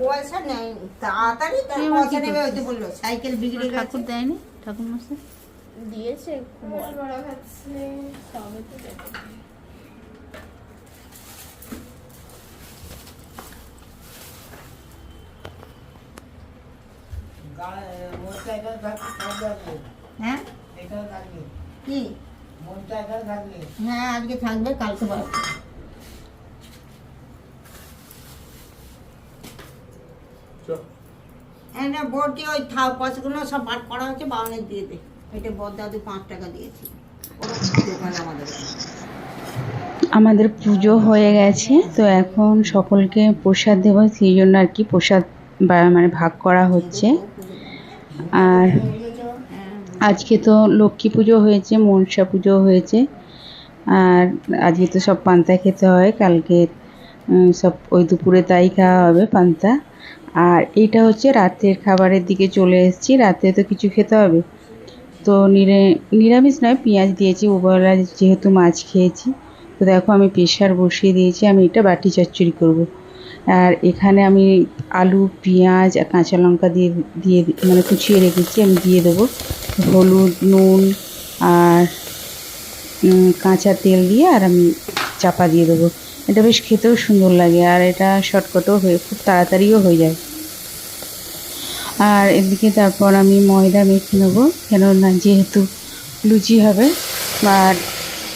পয়সা নেই তাড়াতাড়ি তার তুই আমার পয়সা নেবে ওই তো বলল সাইকেল বিগড়ে ঠাকুর দেয়নি? ঠাকুর মশাই? দিয়েছে বল বড়। খাচ্ছে তবে তো দেবে হ্যাঁ? কি? হ্যাঁ আজকে থাকবে কালকে বার হ্যাঁ না বোর্ডটি ওই থা- পয়সাগুলো সব বার করা হচ্ছে বাউনে দিয়ে দে এটা বদাদু পাঁচ টাকা দিয়েছি। আমাদের আমাদের পুজো হয়ে গেছে তো এখন সকলকে প্রসাদ দেবো সেই জন্য আর কি প্রসাদ বা- মানে ভাগ করা হচ্ছে। আর আজকে তো লক্ষ্মী পুজো হয়েছে মনসা পুজো হয়েছে আর আজকে তো সব পান্তা খেতে হয় কালকে সব ওই দুপুরে তাই খাওয়া হবে পান্তা। আর এইটা হচ্ছে রাতের খাবারের দিকে চলে এসেছি, রাতে তো কিছু খেতে হবে। তো নিরে, নিরামিষ নয়, পেঁয়াজ দিয়েছি ওবেলা যেহেতু মাছ খেয়েছি। তো দেখো আমি প্রেশার বসিয়ে দিয়েছি, আমি এটা বাটি চচ্চড়ি করব। আর এখানে আমি আলু, পেঁয়াজ আর কাঁচা লঙ্কা দিয়ে দিয়ে মানে কুচিয়ে রেখেছি, আমি দিয়ে দেবো। হলুদ, নুন আর কাঁচা তেল দিয়ে আর আমি চাপা দিয়ে দেবো। এটা বেশ খেতেও সুন্দর লাগে, আর এটা শর্টকাটও হয়ে, খুব তাড়াতাড়িও হয়ে যায়। আর এদিকে তারপর আমি ময়দা মেখে নেব, কেননা যেহেতু লুচি হবে, আর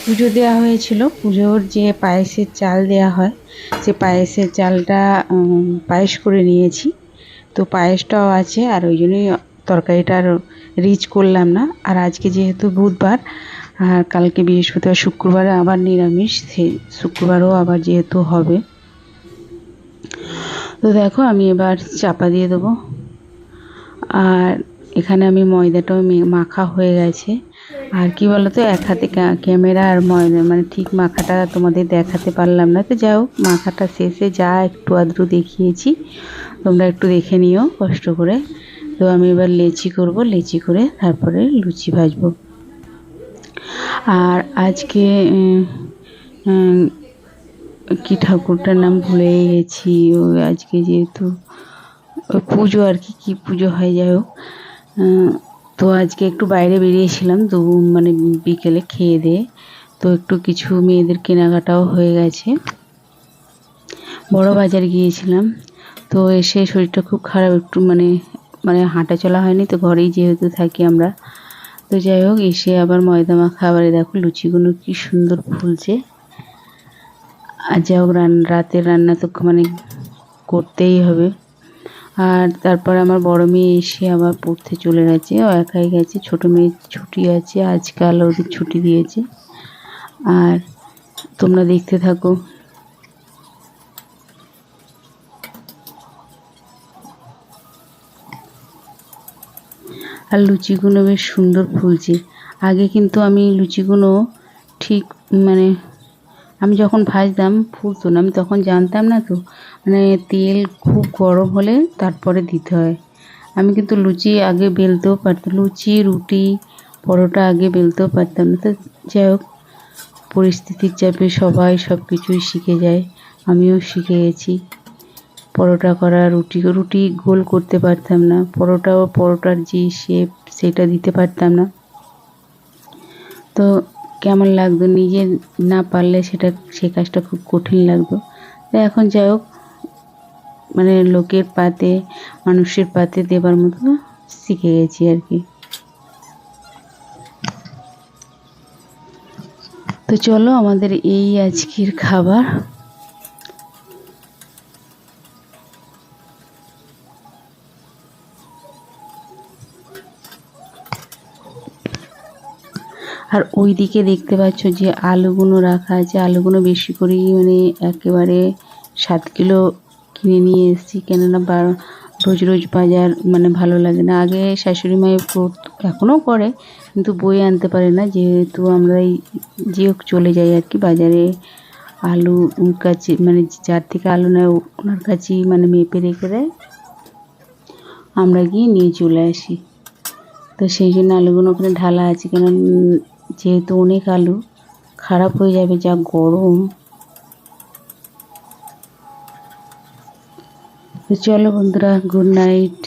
পুজো দেওয়া হয়েছিল, পুজোর যে পায়েসের চাল দেওয়া হয়, সে পায়েসের চালটা পায়েস করে নিয়েছি। তো পায়েসটাও আছে, আর ওই জন্যই তরকারিটা আর রিচ করলাম না। আর আজকে যেহেতু বুধবার আর কালকে বৃহস্পতিবার, শুক্রবারে আবার নিরামিষ সেই শুক্রবারও আবার যেহেতু হবে। তো দেখো, আমি এবার চাপা দিয়ে দেবো। আর এখানে আমি ময়দাটাও মাখা হয়ে গেছে। আর কি বলতো, এক হাতে ক্যামেরা আর ময়দা মানে ঠিক মাখাটা তোমাদের দেখাতে পারলাম না। তো হোক, মাখাটা শেষে যা একটু আধটু দেখিয়েছি, তোমরা একটু দেখে নিও, কষ্ট করে। তো আমি এবার লেচি করব, লেচি করে তারপরে লুচি ভাজবো। আর আজকে কি ঠাকুরটার নাম ভুলে গেছি। ওই আজকে যেহেতু পুজো আর কি, কী পুজো হয় যাই হোক। তো আজকে একটু বাইরে বেরিয়েছিলাম, তো মানে বিকেলে খেয়ে দিয়ে। তো একটু কিছু মেয়েদের কেনাকাটাও হয়ে গেছে। বড় বাজার গিয়েছিলাম। তো এসে শরীরটা খুব খারাপ, একটু মানে মানে হাঁটা চলা হয়নি, তো ঘরেই যেহেতু থাকি আমরা। তো যাই হোক, এসে আবার ময়দা মাখা আবারে দেখো লুচিগুলো কি সুন্দর ফুলছে। আর যাই হোক, রান রাতের রান্না তো মানে করতেই হবে। আর তারপর আমার বড় মেয়ে এসে আবার পড়তে চলে গেছে। ও একাই গেছে, ছোট মেয়ে ছুটি আছে, আজকাল ওদের ছুটি দিয়েছে। আর তোমরা দেখতে থাকো। আর লুচিগুলো বেশ সুন্দর ফুলছে। আগে কিন্তু আমি লুচিগুলো ঠিক মানে আমি যখন ভাজতাম ফুলতো না, আমি তখন জানতাম না তো মানে তেল খুব গরম হলে তারপরে দিতে হয়। আমি কিন্তু লুচি আগে বেলতেও পারতাম, লুচি, রুটি, পরোটা আগে বেলতেও পারতাম না। তো যাই হোক, পরিস্থিতির চাপে সবাই সব কিছুই শিখে যায়, আমিও শিখে গেছি। পরোটা করা, রুটি রুটি গোল করতে পারতাম না। পরোটাও, পরোটার যে শেপ সেটা দিতে পারতাম না। তো কেমন লাগতো? নিজে না পারলে সেটা, সে কাজটা খুব কঠিন লাগতো। তো এখন যাই হোক মানে লোকের পাতে, মানুষের পাতে দেবার মতো শিখে গেছি আর কি। তো চলো, আমাদের এই আজকের খাবার। আর ওই দিকে দেখতে পাচ্ছ যে আলুগুলো রাখা আছে। আলুগুলো বেশি করেই মানে একেবারে সাত কিলো কিনে নিয়ে এসেছি। কেননা রোজ রোজ বাজার মানে ভালো লাগে না। আগে শাশুড়ি মায়ের এখনও করে, কিন্তু বই আনতে পারে না। যেহেতু আমরা এই যে চলে যাই আর কি বাজারে। আলু কাছে মানে যার থেকে আলু নেয় ওনার কাছেই মানে মেপে রেখে দেয়। আমরা গিয়ে নিয়ে চলে আসি। তো সেই জন্য আলুগুলো ওখানে ঢালা আছে। কেন যেহেতু অনেক আলু খারাপ হয়ে যাবে যা গরম। চলো বন্ধুরা গুড নাইট